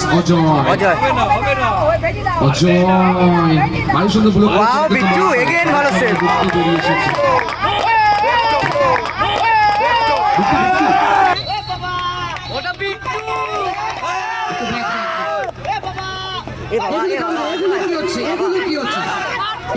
সুরাজ অজয় অজয় অজয় ভারী সুন্দর block Wow, Bittu, again ভালো হচ্ছে?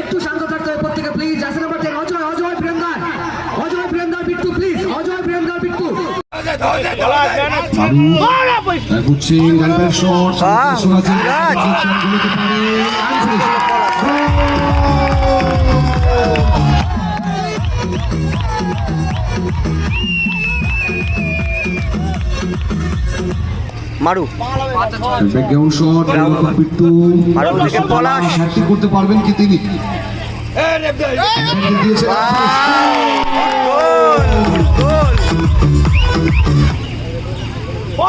একটু শান্ত থাকতে হবে প্রত্যেকে please number ten Ajay Ajay প্রিয়ঙ্কার। Ajay প্রিয়ঙ্কার বিট্টু প্লিজ অজয় প্রিয়ঙ্কার বিট্টু বুঝছেন গানটার শট পারে। মারু। Background shot. হ্যাট্রিক করতে পারবেন কি তিনি?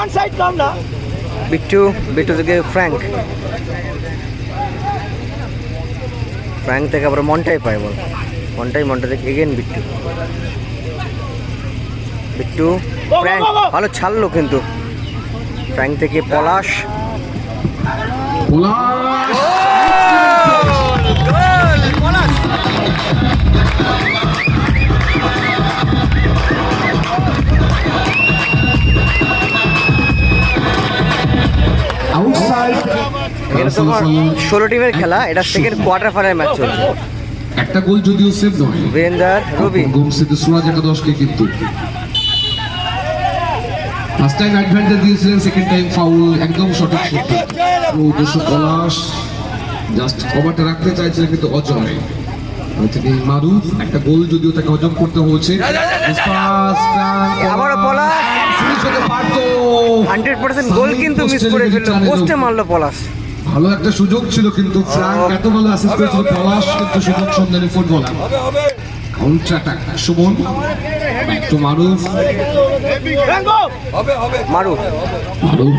Advantage দিয়েছেন বিট্টু বিট্টু থেকে ফ্র্যাঙ্ক। ফ্র্যাঙ্ক থেকে আবার মনটাই পায় বল। মনটাই মনটা থেকে এগেন বিট্টু। বিট্টু ফ্র্যাঙ্ক ভালো ছাড়লো কিন্তু। ফ্র্যাঙ্ক থেকে পলাশ। পলাশ। তোমার ষোলো টিমের খেলা এটা সেকেন্ড কোয়ার্টার ফাইনাল ম্যাচ চলছে। একটা গোল যদিও সেভ নয়। বীরেন্দার রবি গোমসিতে সুরাজ একাদশকে কিন্তু। ফার্স্ট টাইম অ্যাডভান্টেজ দিয়েছিলেন সেকেন্ড টাইম ফাউল একদম সঠিক সত্যি উদ্দেশ্য পলাশ। জাস্ট কভারটা রাখতে চাইছিলেন কিন্তু অজয়। থেকে মারুফ একটা গোল যদিও তাকে হজম করতে হয়েছে। আবারও পলাশ। ফিনিশ হতে পারতো। হান্ড্রেড পার্সেন্ট গোল কিন্তু মিস করে ফেলল পোস্টে মারলো পলাশ। ভালো একটা সুযোগ ছিল কিন্তু ফ্রাঙ্ক এত ভালো অ্যাসিস্ট করেছিল পলাশ কিন্তু সুযোগ সন্ধানী footballer counter attack Suman. Maruf. Maruf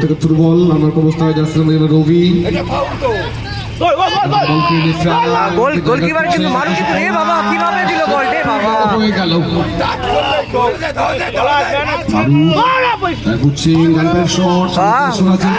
থেকে ফুটবল আমার অবস্থায় যাচ্ছে রবি গোল গোলকিপার কিন্তু মারু কিন্তু রে বাবা কীভাবে দিল বল রে বাবা। হয়ে। গেল মারুফ বুঝছি শট বাহ, সুরাজের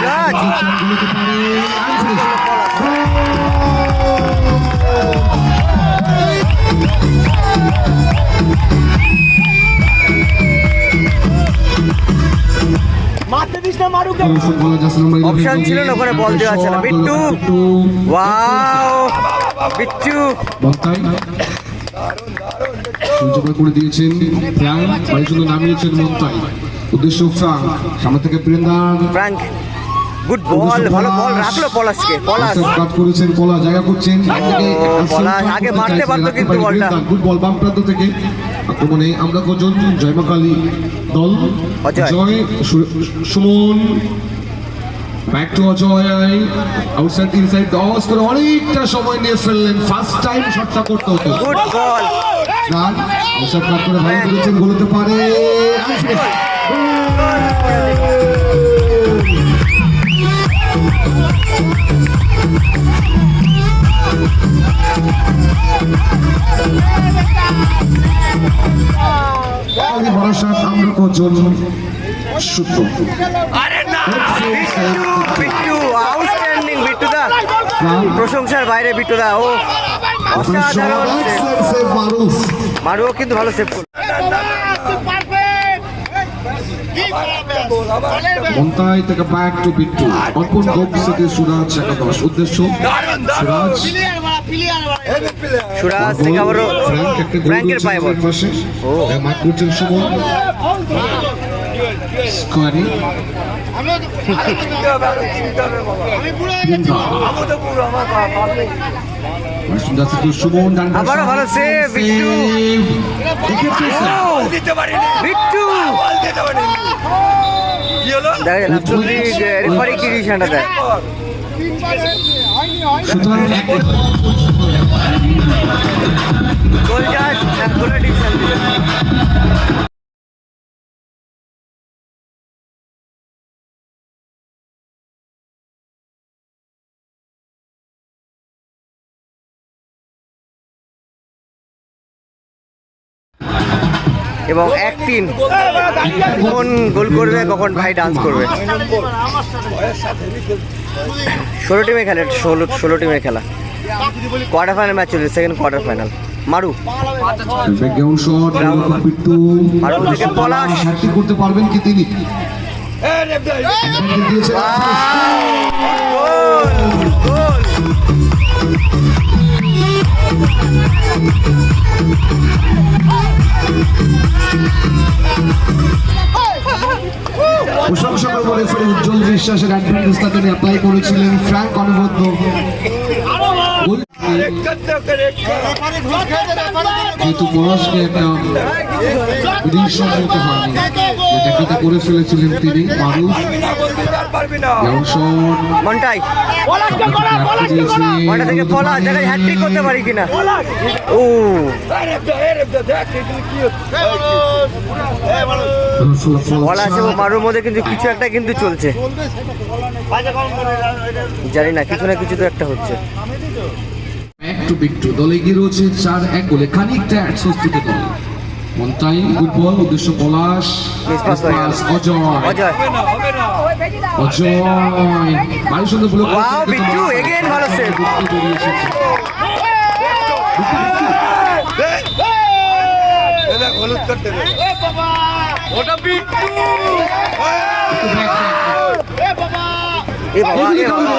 Option ছিল না, ওখানে বল দেওয়া ছিল। বিট্টু। ওয়াও বিট্টু। বক্তাই। করে দিয়েছেন ফ্রাঙ্ক বাড়ির জন্য নামিয়েছেন মন্তাই উদ্দেশ্য ফ্রাঙ্ক সামনে থেকে প্রিয়ঙ্গান ফ্র্যাঙ্ক গুড বল ভালো বল রাখল পলাশকে পলাশ কাট করেছেন পলা জায়গা করছেন। পলাশ আগে মারতে পারতো কিন্তু বলটা। গুড বল বাম প্রান্ত থেকে। আক্রমণে আমরা কজন? জয়মা কালী। দল। অজয়। জয় Suman. Back to Ajay. Outside inside দশ করে অনেকটা সময় নিয়ে ফেললেন। ফার্স্ট টাইম শটটা করতে হতো। রান আউটসাইড কাট করে ভালো করেছেন গোলতে পারে। ভরসা বিট্টু আউটস্ট্যান্ডিং বিট্টু দা। প্রশংসার বাইরে বিট্টু দা ও অসাধারণ। মারুও কিন্তু ভালো সেভ করল। মন্তাই থেকে ব্যাক টু বিট্টু। অর্পণ গোপ থেকে সুরাজ একাদশ। উদ্দেশ্য? সুরাজ? সুরাজ থেকে আবারও ফ্র্যাঙ্ক একটা গোল ফ্র্যাঙ্কের পায়ে বল। ও। স্কোয়ারি সুমন ডান আবারও ভালো save, বিট্টু। বিট্টু। দেখা যায় রেফারি কি ডিসিশনটা দেয়? সুতরাং গোল জাজ গোলের ডিসিশন এবং এক তিন কখন গোল করবে, কখন ভাই ডান্স করবে ষোলো টিমে খেলে, ষোলো ষোলো টিমের খেলা কোয়ার্টার ফাইনাল ম্যাচ চলছে সেকেন্ড কোয়ার্টার ফাইনাল মারু মারু থেকে পলাশ। করতে পারবেন কি তিনি Advantage দিয়েছে। প্রশংসা করব বলেছিলেন উজ্জ্বল বিশ্বাসের অ্যাডভান্টেজটা তিনি অ্যাপ্লাই করেছিলেন ফ্র্যাঙ্ক অনবদ্য। যেহেতু পলাশকে একটা রিডিকশন হয়নি। যেটা করে ফেলেছিলেন তিনি, মানুষ। মারুর মধ্যে কিন্তু কিছু একটা কিন্তু চলছে। জানি না, কিছু না কিছু তো একটা হচ্ছে। একটু বিট্টু দলে এগিয়ে রয়েছে চার এক গোলে খানিকটা স্বস্তিতে দল। মন্তাই ফুটবল উদ্দেশ্য পলাশ অজয়। অজয়। অজয়। সুন্দর ব্লক বিট্টু, ভালো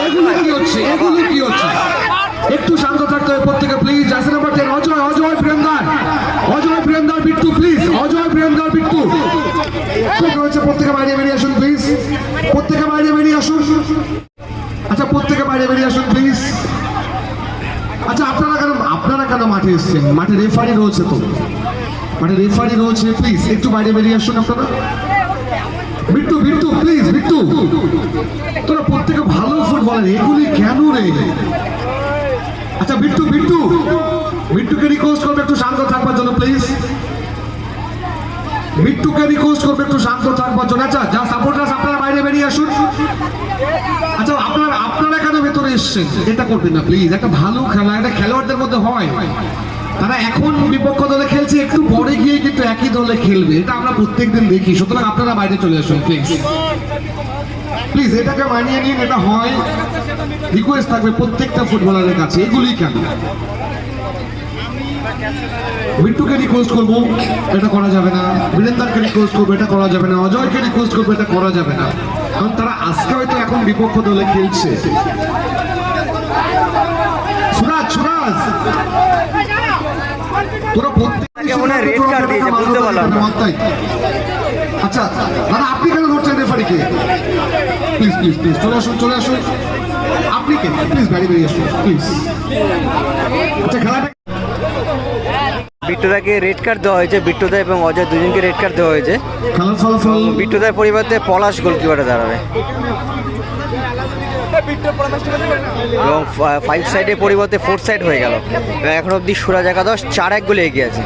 এগুলো কি হচ্ছে? এগুলো কি হচ্ছে? একটু শান্ত থাকতে হবে প্রত্যেকে please jersey number ten Ajay Ajay প্রেমদার Ajay প্রেমদার বিট্টু প্লিজ অজয় প্রেমদার বিট্টু। রয়েছে, প্রত্যেকে বাইরে বেরিয়ে আসুন প্লিজ প্রত্যেকে বাইরে বেরিয়ে আসুন। আচ্ছা প্রত্যেকে বাইরে বেরিয়ে আসুন প্লিজ আচ্ছা আপনারা কেন আপনারা কেন মাঠে এসছেন? মাঠে রেফারি রয়েছে তো। মাঠে রেফারি রয়েছে প্লিজ একটু বাইরে বেরিয়ে আসুন আপনারা। বিট্টু বিট্টু প্লিজ বিট্টু। তোরা প্রত্যেকে ভালো ফুটবলার এগুলি কেন রে? আচ্ছা বিট্টু বিট্টু বিট্টুকে রিকোয়েস্ট করবে একটু শান্ত থাকবার জন্য প্লিজ বিট্টুকে রিকোয়েস্ট করবে একটু শান্ত থাকবার জন্য। আচ্ছা যা সাপোর্টার্স আপনারা বাইরে বেরিয়ে আসুন। আচ্ছা আপনারা আপনারা কেন ভেতরে এসছেন? এটা করবেন না প্লিজ একটা ভালো খেলা, এটা খেলোয়াড়দের মধ্যে হয়। তারা এখন বিপক্ষ দলে খেলছে, একটু পরে গিয়ে কিন্তু একই দলে খেলবে। এটা আমরা প্রত্যেকদিন দেখি। সুতরাং আপনারা বাইরে চলে আসুন প্লিজ প্লিজ এটাকে মানিয়ে নিন এটা হয়। রিকোয়েস্ট থাকবে প্রত্যেকটা ফুটবলারের কাছে। এগুলি কেন? বিট্টুকে রিকোয়েস্ট করব এটা করা যাবে না। বীরেন্দারকে রিকোয়েস্ট করব এটা করা যাবে না। অজয়কে রিকোয়েস্ট করব এটা করা যাবে না। কারণ তারা আজকে হয়তো এখন বিপক্ষ দলে খেলছে। সুরাজ সুরাজ! তোরা প্রত্যেক। আচ্ছা দাদা আপনি কেন ধরছেন রেফারিকে প্লিজ প্লিজ চলে আসুন চলে আসুন। আপনি কে? প্লিজ বাড়ি বেরিয়ে আসুন প্লিজ আচ্ছা খেলাটা বিট্টুদাকে রেড কার্ড দেওয়া হয়েছে বিট্টুদা এবং অজয় দুজনকে রেড কার্ড দেওয়া হয়েছে। বিট্টুদার পরিবর্তে পলাশ গোলকিপারে দাঁড়াবে। এবং ফাইভ সাইডের পরিবর্তে ফোর সাইড হয়ে গেল। এবং এখন অবধি সুরাজ একাদশ চার এক গোলে এগিয়ে আছে।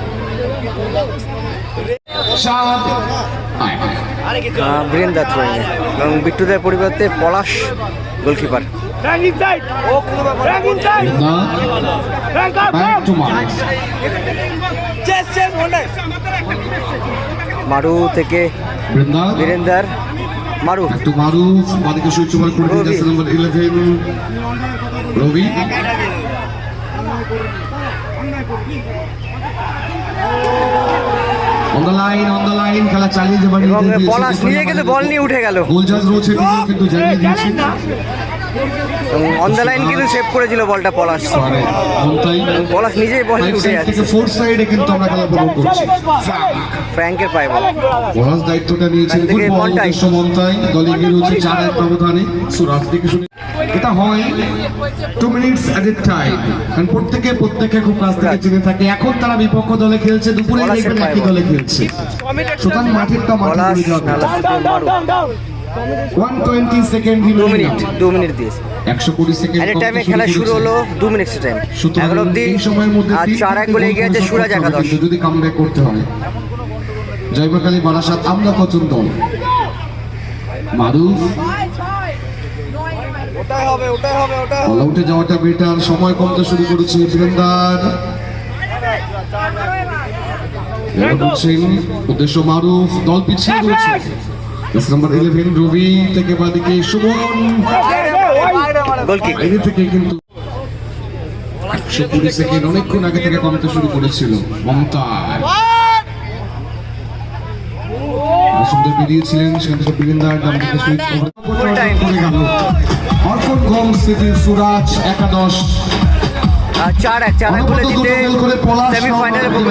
সাত বীরেন্দ্র থ্রোয়িংয়ে এবং বিট্টুদের পরিবর্তে পলাশ গোলকিপার. টু. মারু থেকে বীরেন্দার। মারু একটু মারুফ বাদিকে সুইচ ওভার করে। দিয়েছে number eleven Rabi on the খেলা চালিয়ে যাবার পলাশ নিজে কিন্তু বল নিয়ে উঠে গেল। গোল জাজ রয়েছে কিন্তু জানিয়ে দিয়েছে। অন দ্য লাইন কিন্তু সেভ করেছিল বলটা পলাশ। পলাশ নিজেই বল নিয়ে উঠে যাচ্ছে। ফোর্থ সাইডে কিন্তু আমরা খেলা উপভোগ করছি। ফ্র্যাঙ্কের পায় বল। পলাশ দায়িত্বটা থেকে ফুটবল মন্টাই। উদ্দেশ্য মন্তাই দলে রয়েছে চার এক ব্যবধানে। সুরাজ থেকে শুনে এটা হয় two minutes at a time কারণ প্রত্যেকে প্রত্যেকে খুব কাছ থেকে চিনে থাকে। এখন তারা বিপক্ষ দলে খেলছে দুপুরে দেখবেন একই দলে খেলছে। সুতরাং মাঠে পড়ে যাবে down, down, down. One twenty second দু মিনিট দু মিনিট দিয়েছে। একশো কুড়ি সেকেন্ড এট টাইমে খেলা শুরু হলো দু মিনিট টাইম এখন এই সময়ের মধ্যে আর চার এক গোলে এগিয়ে আছে সুরাজ একাদশ। যদি কামব্যাক করতে হয়। জয়বাকালী বারাসাত আমরা কচুন দল মারুফ বল উঠে যাওয়াটা বেটার সময় কমতে শুরু করেছে বীরেন্দার। উদ্দেশ্য মারুফ দল পিছিয়ে রয়েছে। নাম্বার ইলেভেন রবি থেকে বাদিকে সুমন। বাইরে থেকে কিন্তু একশো কুড়ি সেকেন্ড অনেকক্ষণ আগে থেকে কমতে শুরু করেছিল মমতাজ সুন্দর বেরিয়েছিলেন সেখান থেকে বীরেন্দার ডান দিকে সুইচ করে গেল। অর্পণ সিটি সুরাজ একাদশ। চার এক চার এক গোলে জিতে সেমিফাইনালে জন্য